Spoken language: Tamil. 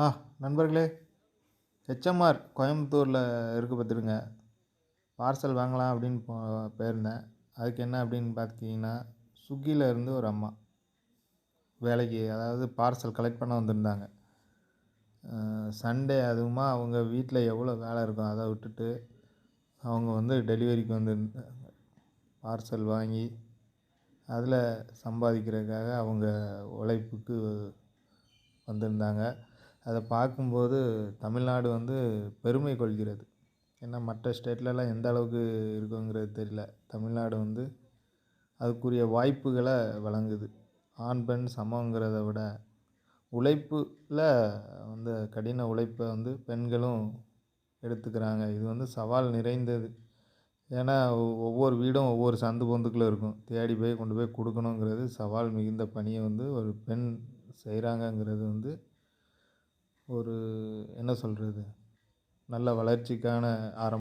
ஆ நண்பர்களே ஹெச்எம்ஆர் கோயம்புத்தூரில் இருக்குது பார்த்துடுங்க. பார்சல் வாங்கலாம் அப்படின்னு போ போயிருந்தேன். அதுக்கு என்ன அப்படின்னு பார்த்தீங்கன்னா ஸ்விக்கியில் இருந்து ஒரு அம்மா வேலைக்கு அதாவது பார்சல் கலெக்ட் பண்ண வந்திருந்தாங்க. சண்டே அதுவுமா அவங்க வீட்டில் எவ்வளோ வேலை இருக்கும் அதை விட்டுட்டு அவங்க வந்து டெலிவரிக்கு வந்துருந்தாங்க. பார்சல் வாங்கி அதில் சம்பாதிக்கிறதுக்காக அவங்க உழைப்புக்கு வந்திருந்தாங்க. அதை பார்க்கும்போது தமிழ்நாடு வந்து பெருமை கொள்கிறது. ஏன்னா மற்ற ஸ்டேட்லலாம் எந்த அளவுக்கு இருக்குங்கிறது தெரியல. தமிழ்நாடு வந்து அதுக்குரிய வாய்ப்புகளை வழங்குது. ஆண் பெண் சமங்கிறத விட உழைப்பில் வந்து கடின உழைப்பை வந்து பெண்களும் எடுத்துக்கிறாங்க. இது வந்து சவால் நிறைந்தது. ஏன்னா ஒவ்வொரு வீடும் ஒவ்வொரு சந்து பொந்துக்குள்ளே இருக்கும். தேடி போய் கொண்டு போய் கொடுக்கணுங்கிறது சவால் மிகுந்த பணியை வந்து ஒரு பெண் செய்கிறாங்கங்கிறது வந்து ஒரு என்ன சொல்கிறது நல்ல வளர்ச்சிக்கான ஆரம்பம்